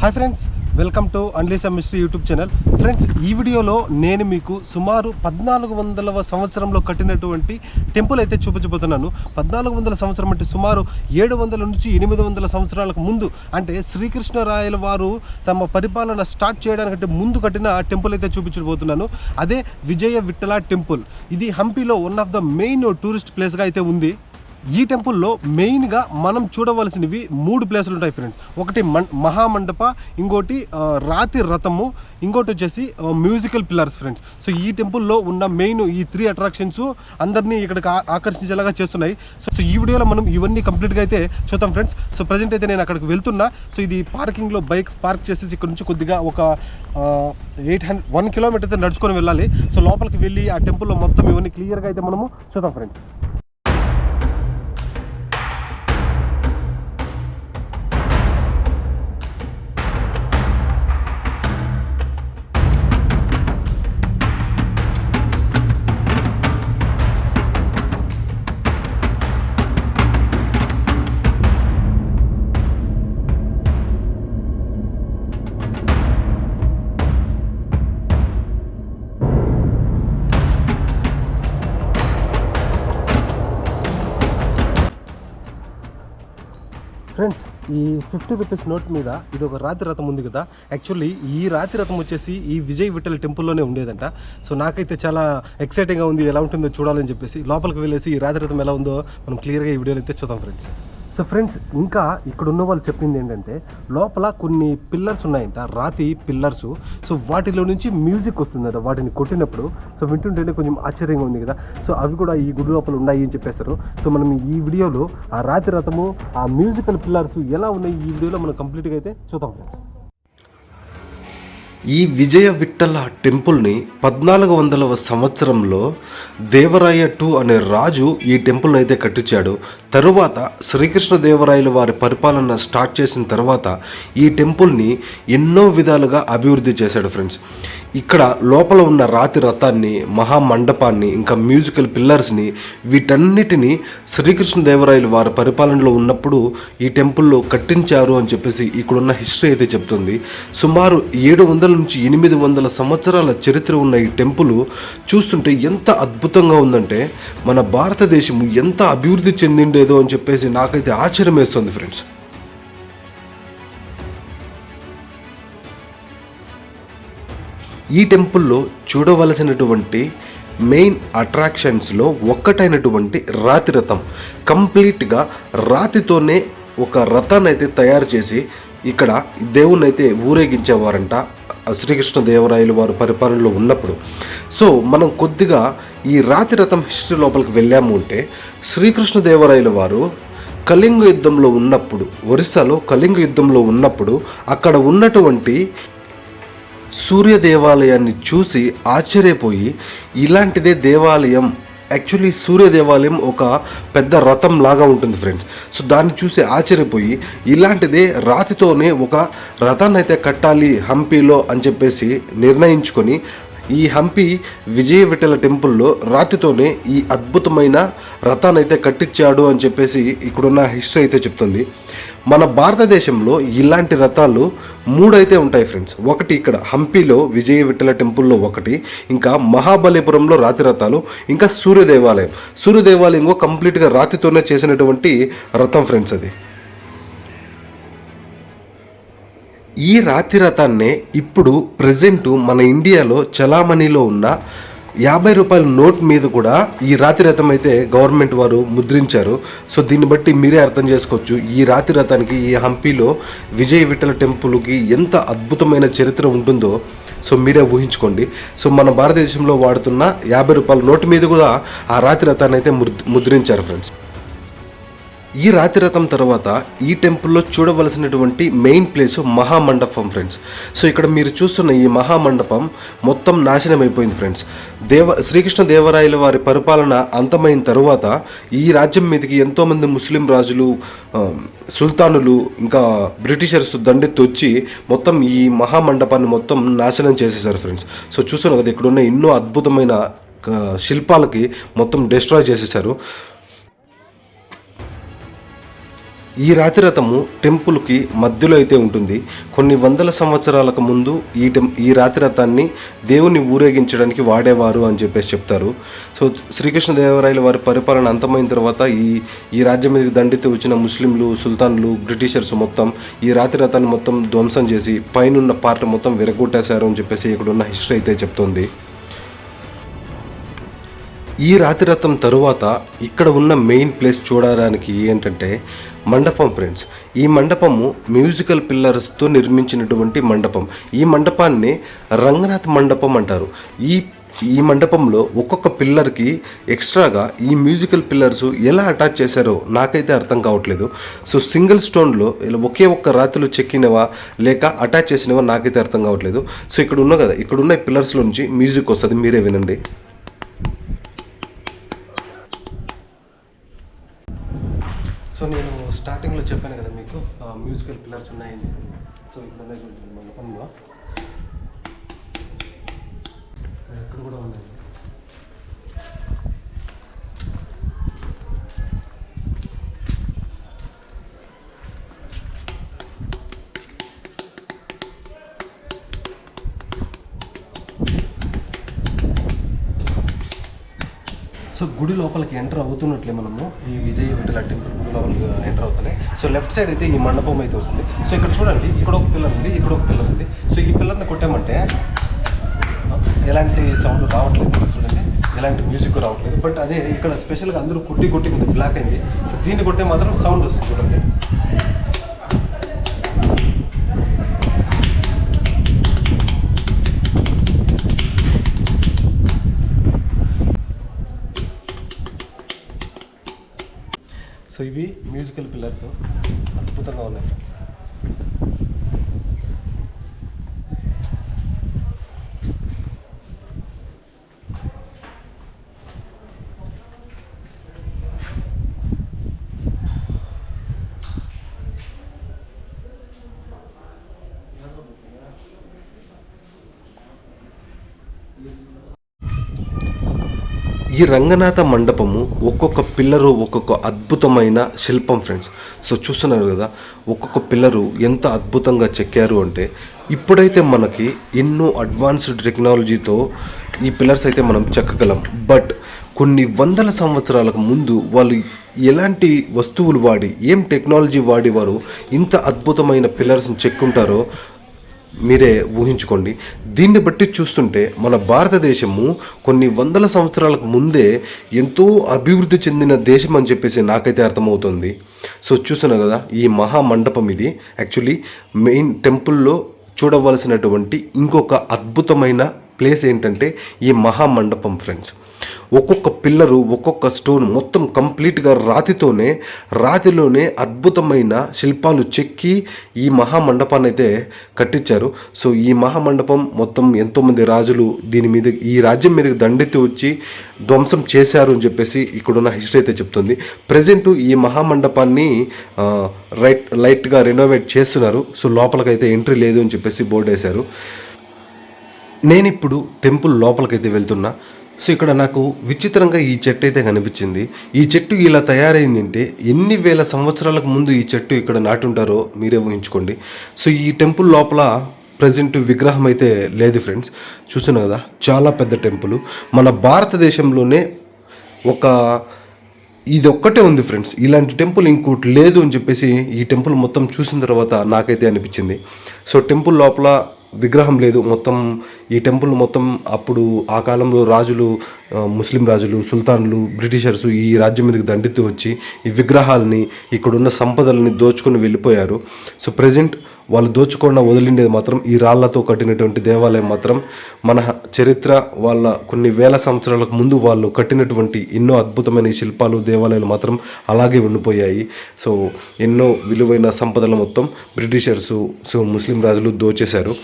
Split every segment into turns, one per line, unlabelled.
Hi friends welcome to అన్లీసా mystery YouTube channel. Friends ఈ వీడియోలో నేను మీకు సుమారు పద్నాలుగు వందలవ సంవత్సరంలో కట్టినటువంటి టెంపుల్ అయితే చూపించబోతున్నాను. పద్నాలుగు వందల సంవత్సరం అంటే సుమారు ఏడు వందల నుంచి ఎనిమిది వందల సంవత్సరాలకు ముందు అంటే శ్రీకృష్ణరాయల వారు తమ పరిపాలన స్టార్ట్ చేయడానికంటే ముందు కట్టిన టెంపుల్ అయితే చూపించబోతున్నాను. అదే విజయ విఠల టెంపుల్. ఇది హంపీలో one of the main tourist ప్లేస్గా అయితే ఉంది. ఈ టెంపుల్లో మెయిన్గా మనం చూడవలసినవి మూడు ప్లేసులు ఉంటాయి ఫ్రెండ్స్. ఒకటి మన్ మహామండప ఇంకోటి రాతి రథము ఇంకోటి వచ్చేసి మ్యూజికల్ పిల్లర్స్ ఫ్రెండ్స్. సో ఈ టెంపుల్లో ఉన్న మెయిన్ ఈ త్రీ అట్రాక్షన్స్ అందరినీ ఇక్కడికి ఆకర్షించేలాగా చేస్తున్నాయి. సో సో ఈ వీడియోలో మనం ఇవన్నీ కంప్లీట్గా అయితే చూద్దాం ఫ్రెండ్స్. సో ప్రజెంట్ అయితే నేను అక్కడికి వెళ్తున్నా. సో ఇది పార్కింగ్లో బైక్స్ పార్క్ చేసేసి ఇక్కడ నుంచి కొద్దిగా ఒక ఎయిట్ హండ్రెడ్ వన్ కిలోమీటర్ అయితే నడుచుకొని వెళ్ళాలి. సో లోపలికి వెళ్ళి ఆ టెంపుల్లో మొత్తం ఇవన్నీ క్లియర్గా అయితే మనము చూద్దాం ఫ్రెండ్స్. ఈ ఫిఫ్టీ రూపీస్ నోట్ మీద ఇది ఒక రాతి రథం ఉంది కదా. యాక్చువల్లీ ఈ రాతి రథం వచ్చేసి ఈ విజయ్ విఠల్ టెంపుల్లోనే ఉండేదంట. సో నాకైతే చాలా ఎక్సైటింగ్గా ఉంది. ఎలా ఉంటుందో చూడాలని చెప్పేసి లోపలికి వెళ్ళేసి ఈ రాతి రథం ఎలా ఉందో మనం క్లియర్గా ఈ వీడియోలో అయితే చూద్దాం ఫ్రెండ్స్ సో ఫ్రెండ్స్ ఇంకా ఇక్కడ ఉన్న వాళ్ళు చెప్పింది ఏంటంటే లోపల కొన్ని పిల్లర్స్ ఉన్నాయంట రాతి పిల్లర్స్ సో వాటిలో నుంచి మ్యూజిక్ వస్తుందట వాటిని కొట్టినప్పుడు. సో వింటుంటేనే కొంచెం ఆశ్చర్యంగా ఉంది కదా. సో అవి కూడా ఈ గుడి లోపల ఉన్నాయి అని చెప్పేశారు. సో మనం ఈ వీడియోలో ఆ రాతి రథము ఆ మ్యూజికల్ పిల్లర్స్ ఎలా ఉన్నాయి ఈ వీడియోలో మనం కంప్లీట్గా అయితే చూద్దాం ఫ్రెండ్స్
ఈ విజయ విఠల టెంపుల్ని పద్నాలుగు వందలవ సంవత్సరంలో దేవరాయ టూ అనే రాజు ఈ టెంపుల్ని అయితే కట్టించాడు. తరువాత శ్రీకృష్ణదేవరాయలు వారి పరిపాలన స్టార్ట్ చేసిన తర్వాత ఈ టెంపుల్ని ఎన్నో విధాలుగా అభివృద్ధి చేశాడు ఫ్రెండ్స్. ఇక్కడ లోపల ఉన్న రాతి రథాన్ని మహామండపాన్ని ఇంకా మ్యూజికల్ పిల్లర్స్ని వీటన్నిటిని శ్రీకృష్ణదేవరాయలు వారి పరిపాలనలో ఉన్నప్పుడు ఈ టెంపుల్లో కట్టించారు అని చెప్పేసి ఇక్కడున్న హిస్టరీ అయితే చెప్తుంది. సుమారు ఏడు వందల నుంచి ఎనిమిది వందల సంవత్సరాల చరిత్ర ఉన్న ఈ టెంపుల్ చూస్తుంటే ఎంత అద్భుతంగా ఉందంటే మన భారతదేశం ఎంత అభివృద్ధి చెందిండేదో అని చెప్పేసి నాకైతే ఆశ్చర్యం వేస్తుంది ఫ్రెండ్స్ ఈ టెంపుల్లో చూడవలసినటువంటి మెయిన్ అట్రాక్షన్స్లో ఒక్కటైనటువంటి రాతి రథం. కంప్లీట్గా రాతితోనే ఒక రథాన్ని అయితే తయారు చేసి ఇక్కడ దేవుణ్ణి అయితే ఊరేగించేవారంట శ్రీకృష్ణదేవరాయలు శ్రీకృష్ణ దేవరాయలు వారు పరిపాలనలో ఉన్నప్పుడు. సో మనం కొద్దిగా ఈ రాతి రథం హిస్టరీ లోపలికి వెళ్ళాము అంటే శ్రీకృష్ణ దేవరాయలు వారు కళింగ యుద్ధంలో ఉన్నప్పుడు ఒరిస్సాలో కళింగ యుద్ధంలో ఉన్నప్పుడు అక్కడ ఉన్నటువంటి సూర్య దేవాలయాన్ని చూసి ఆశ్చర్యపోయి ఇలాంటిదే దేవాలయం. యాక్చువల్లీ సూర్య దేవాలయం ఒక పెద్ద రథం లాగా ఉంటుంది ఫ్రెండ్స్. సో దాన్ని చూసి ఆశ్చర్యపోయి ఇలాంటిదే రాతితోనే ఒక రథాన్ని అయితే కట్టాలి హంపీలో అని చెప్పేసి నిర్ణయించుకొని ఈ హంపి విజయ విఠల టెంపుల్లో రాతితోనే ఈ అద్భుతమైన రథాన్ని అయితే కట్టించాడు అని చెప్పేసి ఇక్కడున్న హిస్టరీ అయితే చెప్తుంది. మన భారతదేశంలో ఇలాంటి రథాలు మూడైతే ఉంటాయి ఫ్రెండ్స్ ఒకటి ఇక్కడ హంపీలో విజయ విఠల టెంపుల్లో ఒకటి ఇంకా మహాబలిపురంలో రాతి రథాలు ఇంకా సూర్య దేవాలయం సూర్య దేవాలయంలో కంప్లీట్గా రాతితోనే చేసినటువంటి రథం ఫ్రెండ్స్ అది. ఈ రాతి రథాన్నే ఇప్పుడు ప్రజెంట్ మన ఇండియాలో చలామణిలో ఉన్న యాభై రూపాయల నోట్ మీద కూడా ఈ రాతి రథం అయితే గవర్నమెంట్ వారు ముద్రించారు. సో దీన్ని బట్టి మీరే అర్థం చేసుకోవచ్చు. ఈ రాతి రథానికి ఈ హంపీలో విజయ విఠల టెంపుల్కి ఎంత అద్భుతమైన చరిత్ర ఉంటుందో సో మీరే ఊహించుకోండి. సో మన భారతదేశంలో వాడుతున్న యాభై రూపాయల నోటు మీద కూడా ఆ రాతి రథాన్ని అయితే ముద్ర- ముద్రించారు ఫ్రెండ్స్ ఈ రాతి రథం తర్వాత ఈ టెంపుల్లో చూడవలసినటువంటి మెయిన్ ప్లేస్ మహామండపం ఫ్రెండ్స్. సో ఇక్కడ మీరు చూస్తున్న ఈ మహామండపం మొత్తం నాశనం అయిపోయింది ఫ్రెండ్స్. దేవ శ్రీకృష్ణ దేవరాయల వారి పరిపాలన అంతమైన తరువాత ఈ రాజ్యం మీదకి ఎంతోమంది ముస్లిం రాజులు సుల్తానులు ఇంకా బ్రిటిషర్స్ దండెత్తి వచ్చి మొత్తం ఈ మహామండపాన్ని మొత్తం నాశనం చేసేసారు ఫ్రెండ్స్. సో చూస్తున్నారు కదా ఇక్కడ ఉన్న ఎన్నో అద్భుతమైన శిల్పాలకి మొత్తం డిస్ట్రాయ్ చేసేసారు ఈ రాతిరథము టెంపుల్కి మధ్యలో అయితే ఉంటుంది. కొన్ని వందల సంవత్సరాలకు ముందు ఈ టెం ఈ రాతిరథాన్ని దేవుని ఊరేగించడానికి వాడేవారు అని చెప్పేసి చెప్తారు. సో శ్రీకృష్ణదేవరాయల వారి పరిపాలన అంతమైన తర్వాత ఈ ఈ రాజ్యం మీద దండితో వచ్చిన ముస్లింలు సుల్తాన్లు బ్రిటిషర్స్ మొత్తం ఈ రాతిరథాన్ని మొత్తం ధ్వంసం చేసి పైనున్న పార్ట్ మొత్తం విరగొట్టేశారు అని చెప్పేసి ఇక్కడ ఉన్న హిస్టరీ అయితే చెప్తుంది. ఈ రాతిరథం తరువాత ఇక్కడ ఉన్న మెయిన్ ప్లేస్ చూడడానికి ఏంటంటే మండపం ఫ్రెండ్స్. ఈ మండపము మ్యూజికల్ పిల్లర్స్తో నిర్మించినటువంటి మండపం. ఈ మండపాన్ని రంగనాథ్ మండపం అంటారు. ఈ ఈ మండపంలో ఒక్కొక్క పిల్లర్కి ఎక్స్ట్రాగా ఈ మ్యూజికల్ పిల్లర్స్ ఎలా అటాచ్ చేశారో నాకైతే అర్థం కావట్లేదు. సో సింగిల్ స్టోన్లో ఇలా ఒకే ఒక్క రాతిలో చెక్కినవా లేక అటాచ్ చేసినవా నాకైతే అర్థం కావట్లేదు. సో ఇక్కడ ఉన్న కదా ఇక్కడ ఉన్న పిల్లర్స్లో నుంచి మ్యూజిక్ వస్తుంది మీరే వినండి.
సో నేను స్టార్టింగ్లో చెప్పాను కదా మీకు మ్యూజికల్ పిల్లర్స్ ఉన్నాయని చెప్పేసి. సో ఇక్కడ చూడండి మండపంలో ఇక్కడ కూడా ఉన్నాయి. సో గుడి లోపలికి ఎంటర్ అవుతున్నట్లే మనము ఈ విజయ విఠల టెంపుల్ గుడి లోపలికి ఎంటర్ అవుతున్నాయి. సో లెఫ్ట్ సైడ్ అయితే ఈ మండపం అయితే వస్తుంది. సో ఇక్కడ చూడండి ఇక్కడ ఒక పిల్లర్ ఉంది ఇక్కడ ఒక పిల్లర్ ఉంది. సో ఈ పిల్లర్ని కొట్టామంటే ఎలాంటి సౌండ్ రావట్లేదు చూడండి. ఎలాంటి మ్యూజిక్ రావట్లేదు. బట్ అదే ఇక్కడ స్పెషల్గా అందరూ కొట్టి కొట్టి కొద్దిగా బ్లాక్ అయింది. సో దీన్ని కొట్టే మాత్రం సౌండ్ వస్తుంది చూడండి. సో ఇవి మ్యూజికల్ పిల్లర్స్ అద్భుతంగా ఉన్నాయి ఫ్రెండ్స్
ఈ రంగనాథ మండపము ఒక్కొక్క పిల్లరు ఒక్కొక్క అద్భుతమైన శిల్పం ఫ్రెండ్స్ సో చూస్తున్నారు కదా ఒక్కొక్క పిల్లరు ఎంత అద్భుతంగా చెక్కారు అంటే ఇప్పుడైతే మనకి ఎన్నో అడ్వాన్స్డ్ టెక్నాలజీతో ఈ పిల్లర్స్ అయితే మనం చెక్కగలం. బట్ కొన్ని వందల సంవత్సరాలకు ముందు వాళ్ళు ఎలాంటి వస్తువులు వాడి ఏం టెక్నాలజీ వాడి వారు ఇంత అద్భుతమైన పిల్లర్స్ని చెక్కుంటారో మీరే ఊహించుకోండి. దీన్ని బట్టి చూస్తుంటే మన భారతదేశము కొన్ని వందల సంవత్సరాలకు ముందే ఎంతో అభివృద్ధి చెందిన దేశం అని చెప్పేసి నాకైతే అర్థమవుతుంది. సో చూస్తున్నా కదా ఈ మహా మండపం ఇది. యాక్చువల్లీ మెయిన్ టెంపుల్లో చూడవలసినటువంటి ఇంకొక అద్భుతమైన ప్లేస్ ఏంటంటే ఈ మహా మండపం ఫ్రెండ్స్ ఒక్కొక్క పిల్లరు ఒక్కొక్క స్టోన్ మొత్తం కంప్లీట్గా రాతితోనే రాతిలోనే అద్భుతమైన శిల్పాలు చెక్కి ఈ మహామండపాన్ని అయితే కట్టించారు. సో ఈ మహామండపం మొత్తం ఎంతోమంది రాజులు దీని మీద ఈ రాజ్యం మీదకి దండెత్తి వచ్చి ధ్వంసం చేశారు అని చెప్పేసి ఇక్కడున్న హిస్టరీ అయితే చెప్తుంది. ప్రజెంట్ ఈ మహామండపాన్ని రైట్ లైట్గా రెనోవేట్ చేస్తున్నారు. సో లోపలికైతే ఎంట్రీ లేదు అని చెప్పేసి బోర్డు వేశారు నేను ఇప్పుడు టెంపుల్ లోపలికైతే వెళ్తున్నా. సో ఇక్కడ నాకు విచిత్రంగా ఈ చెట్టు అయితే కనిపించింది. ఈ చెట్టు ఇలా తయారైందంటే ఎన్ని వేల సంవత్సరాలకు ముందు ఈ చెట్టు ఇక్కడ నాటుంటారో మీరే ఊహించుకోండి. సో ఈ టెంపుల్ లోపల ప్రజెంట్ విగ్రహం అయితే లేదు ఫ్రెండ్స్. చూస్తున్నా కదా చాలా పెద్ద టెంపుల్. మన భారతదేశంలోనే ఒక ఇది ఒక్కటే ఉంది ఫ్రెండ్స్. ఇలాంటి టెంపుల్ ఇంకోటి లేదు అని చెప్పేసి ఈ టెంపుల్ మొత్తం చూసిన తర్వాత నాకైతే అనిపించింది. సో టెంపుల్ లోపల విగ్రహం లేదు. మొత్తం ఈ టెంపుల్ మొత్తం అప్పుడు ఆ కాలంలో రాజులు ముస్లిం రాజులు సుల్తాన్లు బ్రిటిషర్స్ ఈ రాజ్యం మీదకి దండెత్తి వచ్చి ఈ విగ్రహాలని ఇక్కడున్న సంపదలని దోచుకుని వెళ్ళిపోయారు. సో ప్రజెంట్ వాళ్ళు దోచుకుండా వదిలిండేది మాత్రం ఈ రాళ్ళతో కట్టినటువంటి దేవాలయం మాత్రం మన చరిత్ర వాళ్ళ కొన్ని వేల సంవత్సరాలకు ముందు వాళ్ళు కట్టినటువంటి ఎన్నో అద్భుతమైన ఈ శిల్పాలు దేవాలయాలు మాత్రం అలాగే ఉండిపోయాయి. సో ఎన్నో విలువైన సంపదలు మొత్తం బ్రిటిషర్సు సో ముస్లిం రాజులు దోచేశారు.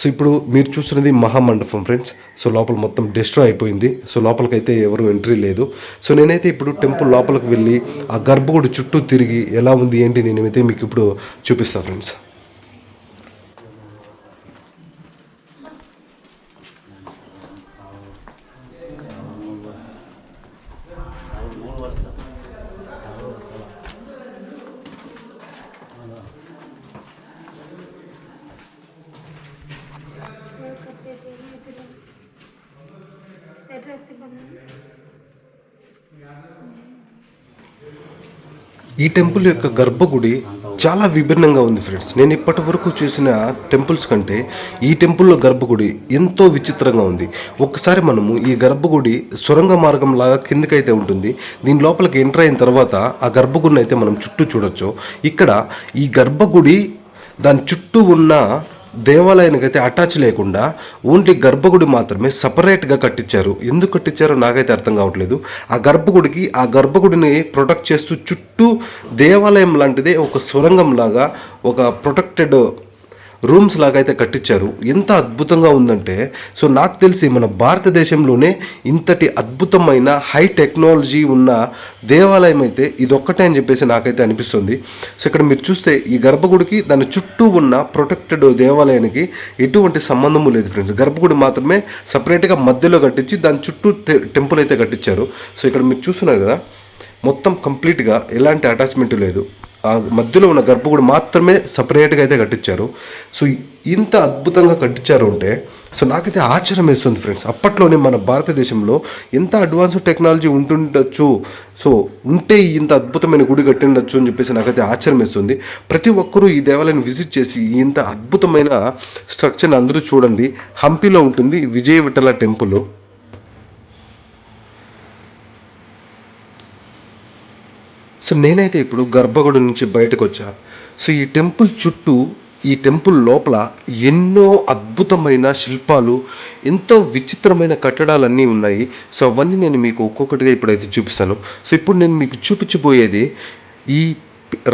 సో ఇప్పుడు మీరు చూస్తున్నది మహామండపం ఫ్రెండ్స్. సో లోపల మొత్తం డిస్ట్రాయ్ అయిపోయింది. సో లోపలికైతే ఎవరు ఎంట్రీ లేదు. సో నేనైతే ఇప్పుడు టెంపుల్ లోపలికి వెళ్ళి ఆ గర్భగుడి చుట్టూ తిరిగి ఎలా ఉంది ఏంటి నేనైతే మీకు ఇప్పుడు చూపిస్తాను ఫ్రెండ్స్. ఈ టెంపుల్ యొక్క గర్భగుడి చాలా విభిన్నంగా ఉంది ఫ్రెండ్స్ నేను ఇప్పటి వరకు చూసిన టెంపుల్స్ కంటే ఈ టెంపుల్లో గర్భగుడి ఎంతో విచిత్రంగా ఉంది. ఒక్కసారి మనము ఈ గర్భగుడి సొరంగ మార్గం లాగా కిందకైతే ఉంటుంది. దీని లోపలికి ఎంటర్ అయిన తర్వాత ఆ గర్భగుడిని అయితే మనం చుట్టూ చూడొచ్చు. ఇక్కడ ఈ గర్భగుడి దాని చుట్టూ ఉన్న దేవాలయానికి అయితే అటాచ్ లేకుండా ఓన్లీ గర్భగుడి మాత్రమే సపరేట్గా కట్టించారు. ఎందుకు కట్టించారో నాకైతే అర్థం కావట్లేదు. ఆ గర్భగుడికి ఆ గర్భగుడిని ప్రొటెక్ట్ చేస్తూ చుట్టూ దేవాలయం లాంటిదే ఒక సొరంగం లాగా ఒక ప్రొటెక్టెడ్ రూమ్స్ లాగా అయితే కట్టించారు. ఎంత అద్భుతంగా ఉందంటే సో నాకు తెలిసి మన భారతదేశంలోనే ఇంతటి అద్భుతమైన హై టెక్నాలజీ ఉన్న దేవాలయం అయితే ఇదొక్కటే అని చెప్పేసి నాకైతే అనిపిస్తుంది. సో ఇక్కడ మీరు చూస్తే ఈ గర్భగుడికి దాని చుట్టూ ఉన్న ప్రొటెక్టెడ్ దేవాలయానికి ఎటువంటి సంబంధము లేదు ఫ్రెండ్స్. గర్భగుడి మాత్రమే సపరేట్గా మధ్యలో కట్టించి దాని చుట్టూ టెంపుల్ అయితే కట్టించారు. సో ఇక్కడ మీరు చూస్తున్నారు కదా మొత్తం కంప్లీట్గా ఎలాంటి అటాచ్మెంట్ లేదు. మధ్యలో ఉన్న గర్భగుడి మాత్రమే సపరేట్గా అయితే కట్టించారు. సో ఇంత అద్భుతంగా కట్టించారు అంటే సో నాకైతే ఆశ్చర్యం వేస్తుంది ఫ్రెండ్స్. అప్పట్లోనే మన భారతదేశంలో ఎంత అడ్వాన్స్ టెక్నాలజీ ఉంటుండొచ్చు సో ఉంటే ఇంత అద్భుతమైన గుడి కట్టిండొచ్చు అని చెప్పేసి నాకైతే ఆశ్చర్యం వేస్తుంది. ప్రతి ఒక్కరూ ఈ దేవాలయాన్ని విజిట్ చేసి ఇంత అద్భుతమైన స్ట్రక్చర్ని అందరూ చూడండి. హంపీలో ఉంటుంది విజయ విఠల టెంపుల్. సో నేనైతే ఇప్పుడు గర్భగుడి నుంచి బయటకు వచ్చా సో ఈ టెంపుల్ చుట్టూ ఈ టెంపుల్ లోపల ఎన్నో అద్భుతమైన శిల్పాలు ఎంతో విచిత్రమైన కట్టడాలన్నీ ఉన్నాయి. సో అవన్నీ నేను మీకు ఒక్కొక్కటిగా ఇప్పుడైతే చూపిస్తాను. సో ఇప్పుడు నేను మీకు చూపించబోయేది ఈ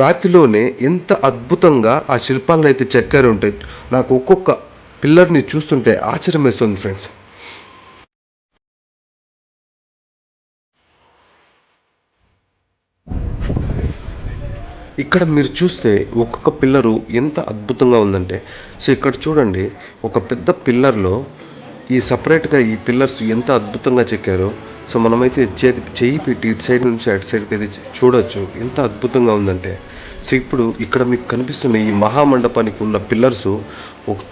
రాతిలోనే ఎంత అద్భుతంగా ఆ శిల్పాలను అయితే చెక్కారు ఉంటాయి. నాకు ఒక్కొక్క పిల్లర్ని చూస్తుంటే ఆశ్చర్యం వేస్తుంది ఫ్రెండ్స్. ఇక్కడ మీరు చూస్తే ఒక్కొక్క పిల్లరు ఎంత అద్భుతంగా ఉందంటే సో ఇక్కడ చూడండి ఒక పెద్ద పిల్లర్లో ఈ సపరేట్గా ఈ పిల్లర్స్ ఎంత అద్భుతంగా చెక్కారో సో మనమైతే చేతి చెయ్యి పెట్టి ఇటు సైడ్ నుంచి అటు సైడ్కి అయితే చూడొచ్చు ఎంత అద్భుతంగా ఉందంటే. సో ఇప్పుడు ఇక్కడ మీకు కనిపిస్తున్న ఈ మహామండపానికి ఉన్న పిల్లర్స్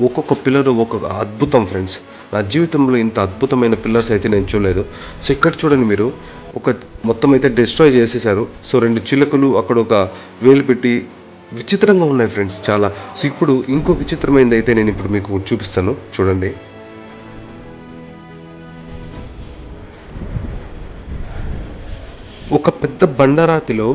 ఒక్కొక్క పిల్లరు ఒక్కొక్క అద్భుతం ఫ్రెండ్స్. నా జీవితంలో ఇంత అద్భుతమైన పిల్లర్స్ అయితే నేను చూడలేదు. సో ఇక్కడ చూడండి మీరు ఒక మొత్తం అయితే డిస్ట్రాయ్ చేసేసారు సో రెండు చిలుకలు అక్కడ ఒక వేలు పెట్టి విచిత్రంగా ఉన్నాయి ఫ్రెండ్స్ చాలా. సో ఇప్పుడు ఇంకో విచిత్రమైనది అయితే నేను ఇప్పుడు మీకు చూపిస్తాను. చూడండి. ఒక పెద్ద బండరాతిలో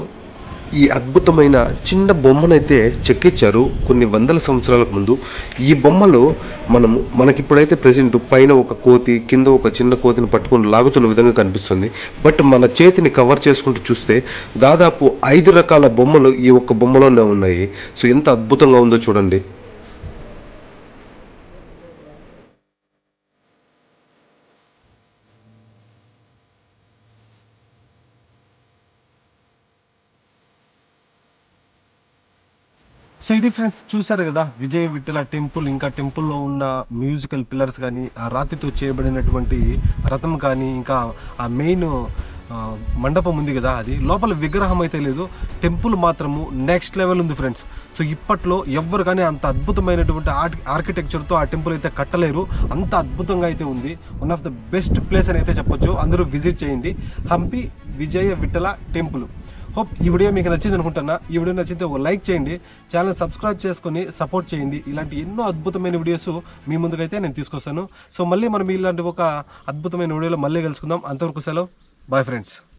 ఈ అద్భుతమైన చిన్న బొమ్మనైతే చెక్కించారు కొన్ని వందల సంవత్సరాలకు ముందు. ఈ బొమ్మలో మనము మనకిప్పుడైతే ప్రెసెంట్ పైన ఒక కోతి కింద ఒక చిన్న కోతిని పట్టుకొని లాగుతున్న విధంగా కనిపిస్తుంది. బట్ మన చేతిని కవర్ చేసుకుంటూ చూస్తే దాదాపు ఐదు రకాల బొమ్మలు ఈ ఒక్క బొమ్మలోనే ఉన్నాయి. సో ఎంత అద్భుతంగా ఉందో చూడండి.
సో ఇది ఫ్రెండ్స్ చూసారు కదా విజయ విఠల టెంపుల్ ఇంకా టెంపుల్లో ఉన్న మ్యూజికల్ పిల్లర్స్ కానీ ఆ రాతితో చేయబడినటువంటి రథం కానీ ఇంకా ఆ మెయిన్ మండపం ఉంది కదా అది. లోపల విగ్రహం అయితే లేదు టెంపుల్ మాత్రము నెక్స్ట్ లెవెల్ ఉంది ఫ్రెండ్స్. సో ఇప్పట్లో ఎవ్వరు కానీ అంత అద్భుతమైనటువంటి ఆర్ ఆర్కిటెక్చర్తో ఆ టెంపుల్ అయితే కట్టలేరు. అంత అద్భుతంగా అయితే ఉంది. One of the best place అని అయితే చెప్పొచ్చు. అందరూ విజిట్ చేయండి. హంపి విజయ విఠల టెంపుల్ హోప్ ఈ వీడియో మీకు నచ్చింది అనుకుంటున్నా. ఈ వీడియో నచ్చితే ఒక లైక్ చేయండి. ఛానల్ సబ్స్క్రైబ్ చేసుకొని సపోర్ట్ చేయండి. ఇలాంటి ఎన్నో అద్భుతమైన వీడియోస్ మీ ముందుకైతే నేను తీసుకొస్తాను. సో మళ్ళీ మనం ఇలాంటి ఒక అద్భుతమైన వీడియోలో మళ్ళీ కలుసుకుందాం. అంతవరకు సెలవు. Bye friends